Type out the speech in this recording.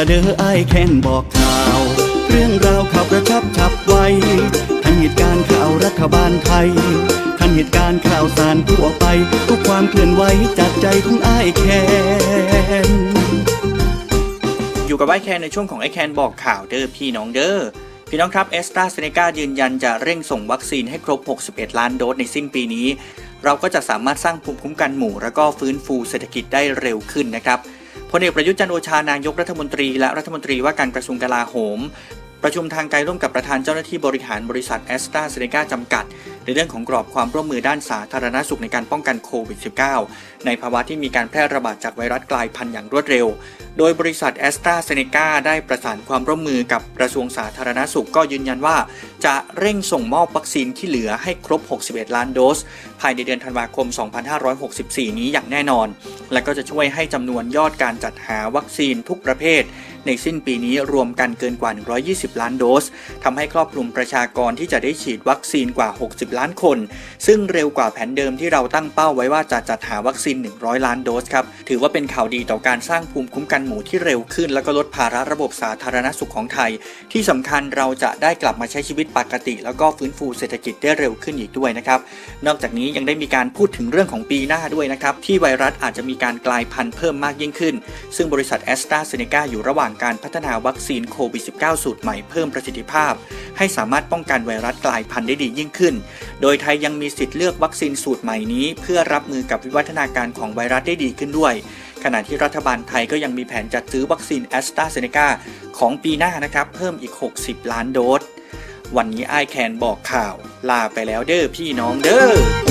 ละเด้อไอ้แค้นบอกข่าว เรื่องราวข่าวกระชับฉับไวทันเหตุการณ์ข่าวรัฐบาลไทย ทันเหตุการณ์ข่าวสารทั่วไป ทุกความเคลื่อนไหวจากใจของไอ้แค้นอยู่กับไอแคนในช่วงของไอแคนบอกข่าวเด้อพี่น้องเด้อพี่น้องครับเอสตราเซเนกายืนยันจะเร่งส่งวัคซีนให้ครบ 61 ล้านโดสในสิ้นปีนี้ เราก็จะสามารถสร้างภูมิคุ้มกันหมู่ และก็ฟื้นฟูเศรษฐกิจได้เร็วขึ้นนะครับ พลเอกประยุทธ์จันโอชานายกรัฐมนตรี และรัฐมนตรีว่าการกระทรวงกลาโหม ประชุมทางไกลร่วมกับประธานเจ้าหน้าที่บริหารบริษัทแอสตราเซเนกาจำกัด ในเรื่องของกรอบความร่วมมือด้านสาธารณสุขในการป้องกันโควิด -19 ในภาวะที่มีการแพร่ระบาดจากไวรัสกลายพันธุ์อย่างรวดเร็ว โดยบริษัทแอสตราเซเนกาได้ประสานความร่วมมือกับกระทรวงสาธารณสุขก็ยืนยันว่า จะเร่งส่งมอบวัคซีนที่เหลือให้ครบ 61 ล้านโดส ภายในเดือนธันวาคม 2564 นี้อย่างแน่นอน และก็จะช่วยให้จำนวนยอดการจัดหาวัคซีนทุกประเภท ในสิ้นปีนี้รวมกันเกินกว่า 120 ล้านโดสทำให้ครอบคลุมประชากรที่จะได้ฉีดวัคซีนกว่า 60 ล้านคน ซึ่งเร็วกว่าแผนเดิมที่เราตั้งเป้าไว้ว่าจะจัดหาวัคซีน 100 ล้านโดสครับ ถือว่าเป็นข่าวดีต่อการสร้างภูมิคุ้มกันหมู่ที่เร็วขึ้น แล้วก็ลดภาระระบบสาธารณสุขของไทย ที่สำคัญเราจะได้กลับมาใช้ชีวิตปกติ แล้วก็ฟื้นฟูเศรษฐกิจได้เร็วขึ้นอีกด้วยนะครับ นอกจากนี้ยังได้มีการพูดถึงเรื่องของปีหน้าด้วยนะครับที่ไวรัสอาจจะมีการกลายพันธุ์เพิ่มมากยิ่งขึ้น ซึ่งบริษัทแอสตราเซเนกาอยู่ระหว่างการพัฒนาวัคซีนโควิด -19 สูตรใหม่เพิ่มประสิทธิภาพ ให้สามารถป้องกันไวรัสกลายพันธุ์ได้ดียิ่งขึ้น โดยไทยยังมีสิทธิ์เลือกวัคซีนสูตรใหม่นี้ เพื่อรับมือกับวิวัฒนาการของไวรัสได้ดีขึ้นด้วย ขณะที่รัฐบาลไทยก็ยังมีแผนจัดซื้อวัคซีนแอสตราเซเนกาของปีหน้านะครับเพิ่มอีก 60 ล้านโดส วันนี้ไอแคนบอกข่าว ลาไปแล้วเด้อพี่น้องเด้อ